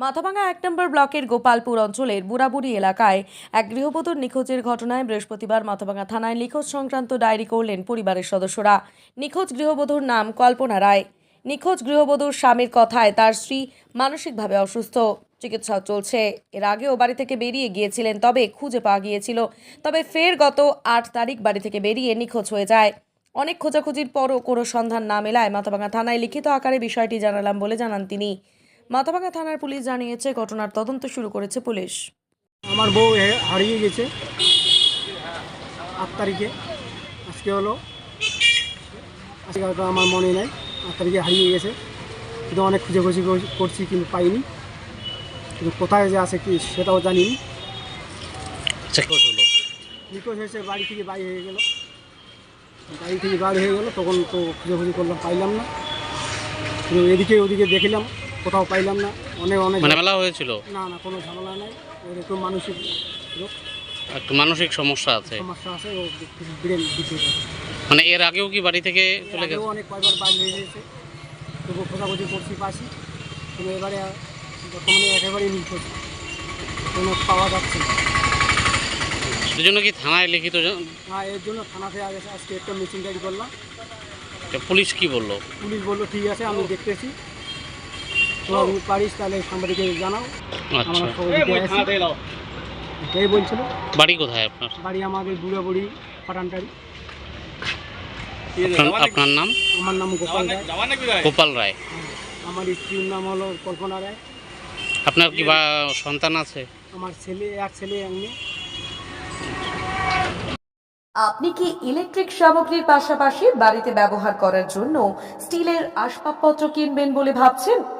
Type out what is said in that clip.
মাথাভাঙা এক নম্বর ব্লকের গোপালপুর অঞ্চলের বুড়াবুড়ি এলাকায় এক গৃহবধূর নিখোঁজের ঘটনায় বৃহস্পতিবার মাথাভাঙা থানায় নিখোঁজ সংক্রান্ত ডায়েরি করলেন পরিবারের সদস্যরা। নিখোঁজ গৃহবধূর নাম কল্পনা রায়। নিখোঁজ গৃহবধূর স্বামীর কথায় তার স্ত্রী মানসিকভাবে অসুস্থ। চিকিৎসা চলছে। এর আগেও বাড়ি থেকে বেরিয়ে গিয়েছিলেন, তবে খুঁজে পাওয়া গিয়েছিল। তবে ফের গত আট তারিখ বাড়ি থেকে বেরিয়ে নিখোঁজ হয়ে যায়। অনেক খোঁজাখুঁজির পরও কোনো সন্ধান না মেলায় মাথাভাঙা থানায় লিখিত আকারে বিষয়টি জানালাম বলে জানান তিনি। মাথাভাঙা থানার পুলিশ জানিয়েছে ঘটনার তদন্ত শুরু করেছে পুলিশ। আমার বউ হে- হারিয়ে গেছে। আট তারিখে। আজকে হলো। আজকে হয়তো আমার মনে নেই। আট তারিখে হারিয়ে গেছে। কিন্তু অনেক খুঁজে খুঁজি কর- করছি কিন্তু পাইনি। কিন্তু কোথায় যে আছে কি সেটাও জানি নি। আচ্ছা হলো? নিখোঁজ হয়েছে বাড়ি থেকে বাড়ি হয়ে গেল। বাড়ি থেকে বাড়ি হয়ে গেল তখন তো খুঁজে খুঁজি করলাম পাইলাম না। কিন্তু এদিকে ওদিকে দেখলাম। কোথাও পাইলাম না। অনেক অনেক মানে মেলা হয়েছিল? না না কোনো ঝামেলা নেই। ওর একটু মানসিক রোগ। একটু মানসিক সমস্যা আছে। সমস্যা আছে ও ব্রেন মানে এর আগেও কি বাড়ি থেকে চলে গেছে? অনেক কয়বার বাইরে হয়ে গেছে তবু খোঁজাখুঁজি করছি পাশি কিন্তু এবারে বর্তমানে একেবারেই নিখোঁজ কোনো পাওয়া যাচ্ছে না। সেজন্য কি থানায় লিখিত হ্যাঁ এর জন্য থানাতে আগে আজকে একটা মিটিং ডায়েরি করলাম। পুলিশ কি বলল? পুলিশ বলল ঠিক আছে আমি দেখতেছি। যদি পারিস তাহলে সাংবাদিকে জানাও। আচ্ছা। আমার খবর এটাই বলছিল। বাড়ি কোথায় আপনার? বাড়ি আমাদের বুড়া বুড়ি ফাটানটারি আপনার- নাম? আমার নাম গোপাল রায়। গোপাল রায়। আমার স্ত্রীর নাম হলো কল্পনা রায়। আপনার কি বা সন্তান আছে? আমার ছেলে এক ছেলে এক মেয়ে। আপনি কি ইলেকট্রিক সামগ্রীর পাশাপাশি বাড়িতে ব্যবহার করার জন্য স্টিলের আসবাবপত্র কিনবেন বলে ভাবছেন?